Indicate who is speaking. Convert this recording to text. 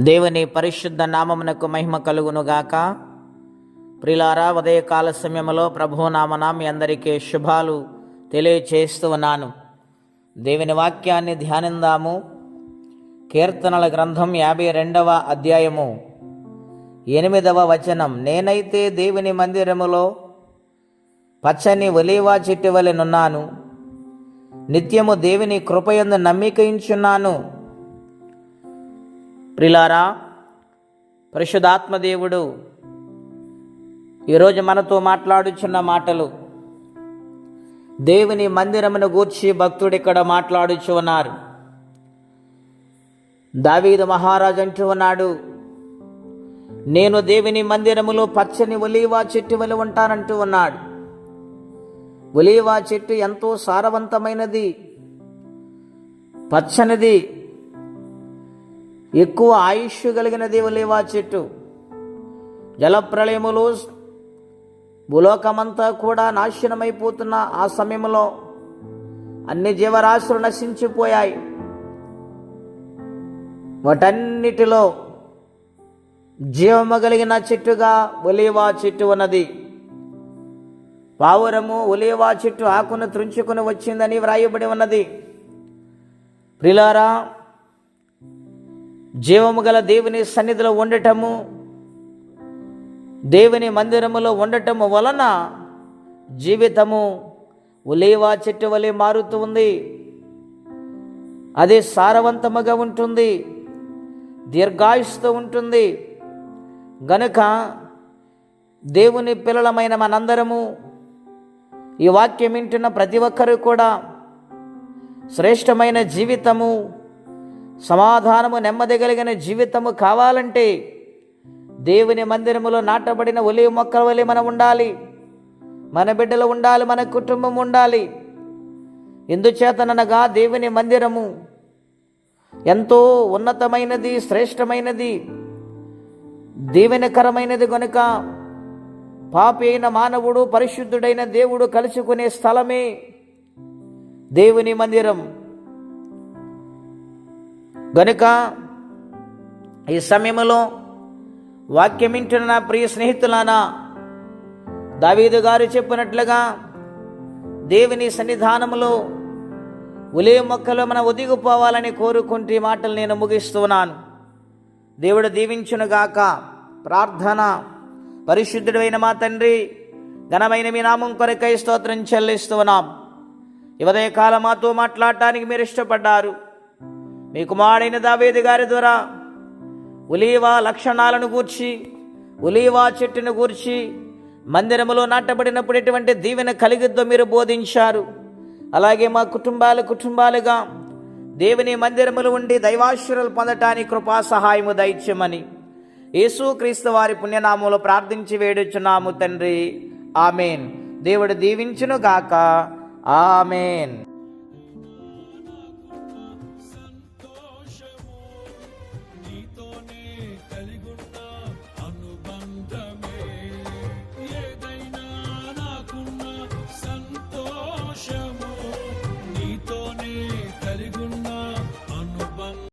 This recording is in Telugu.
Speaker 1: దేవుని పరిశుద్ధ నామమునకు మహిమ కలుగునుగాక. ప్రిలారా ఉదయకాల సమయంలో ప్రభునామన మీ అందరికీ శుభాలు తెలియచేస్తూ ఉన్నాను. దేవుని వాక్యాన్ని ధ్యానిందాము. కీర్తనల గ్రంథం యాభై రెండవ అధ్యాయము. ఎనిమిదవ వచనం నేనైతే దేవుని మందిరములో పచ్చని ఒలీవా చెట్టు వలెనున్నాను నిత్యము దేవుని కృపయందు నమ్మికయించున్నాను. ప్రిలారా పరిశుధాత్మదేవుడు ఈరోజు మనతో మాట్లాడుచున్న మాటలు దేవుని మందిరమును గూర్చి భక్తుడు ఇక్కడ మాట్లాడుచు ఉన్నారు. దావీదు మహారాజు అంటూ ఉన్నాడు నేను దేవుని మందిరములో పచ్చని ఒలీవా చెట్టు వలె ఉంటానంటూ ఉన్నాడు. ఒలీవా చెట్టు ఎంతో సారవంతమైనది పచ్చనిది ఎక్కువ ఆయుష్ కలిగినది దేవులేవా చెట్టు. జలప్రలయములు భూలోకమంతా కూడా నాశనమైపోతున్న ఆ సమయంలో అన్ని జీవరాశులు నశించిపోయాయి. వాటన్నిటిలో జీవము కలిగిన చెట్టుగా ఒలివా చెట్టు ఉన్నది. పావురము ఒలివా చెట్టు ఆకును త్రుంచుకుని వచ్చిందని వ్రాయబడి ఉన్నది. ప్రిలారా జీవము గల దేవుని సన్నిధిలో ఉండటము దేవుని మందిరములో ఉండటము వలన జీవితము ఉలేవా చెట్టు వలె మారుతూ ఉంది. అది సారవంతముగా ఉంటుంది దీర్ఘాయుస్తూ ఉంటుంది. గనుక దేవుని పిల్లలమైన మనందరము ఈ వాక్యం వింటున్న ప్రతి ఒక్కరూ కూడా శ్రేష్టమైన జీవితము సమాధానము నెమ్మది కలిగిన జీవితము కావాలంటే దేవుని మందిరములో నాటబడిన ఒలి మొక్కల వలె మనం ఉండాలి. మన బిడ్డలు ఉండాలి మన కుటుంబం ఉండాలి. ఎందుచేతననగా దేవుని మందిరము ఎంతో ఉన్నతమైనది శ్రేష్టమైనది దీవెనకరమైనది గనుక పాపి అయిన మానవుడు పరిశుద్ధుడైన దేవుడు కలుసుకునే స్థలమే దేవుని మందిరం. గనుక ఈ సమయంలో వాక్యం నా ప్రియ స్నేహితులానా దావీదు గారు చెప్పినట్లుగా దేవుని సన్నిధానములో ఉలే మొక్కలో మనం ఒదిగిపోవాలని కోరుకుంటే మాటలు నేను ముగిస్తున్నాను. దేవుడు దీవించునుగాక ప్రార్థన. పరిశుద్ధుడైన మా తండ్రి ఘనమైన మీ నామం కొరకై స్తోత్రం చెల్లిస్తున్నాం. ఈ ఉదయకాలం మాతో మాట్లాడటానికి మీరు ఇష్టపడ్డారు. మీ కుమారుడైన దావేది గారి ద్వారా ఉలీవా లక్షణాలను గూర్చి ఉలీవా చెట్టును గూర్చి మందిరములో నాటబడినప్పుడు ఎటువంటి దీవెన కలిగిద్దో మీరు బోధించారు. అలాగే మా కుటుంబాలు కుటుంబాలుగా దేవుని మందిరములు ఉండి దైవాశ్వరులు పొందటానికి కృపా సహాయము దైత్యమని యేసుక్రీస్తు వారి పుణ్యనామంలో ప్రార్థించి వేడుచున్నాము తండ్రి. ఆమెన్. దేవుడు దీవించును గాక ఆమెన్.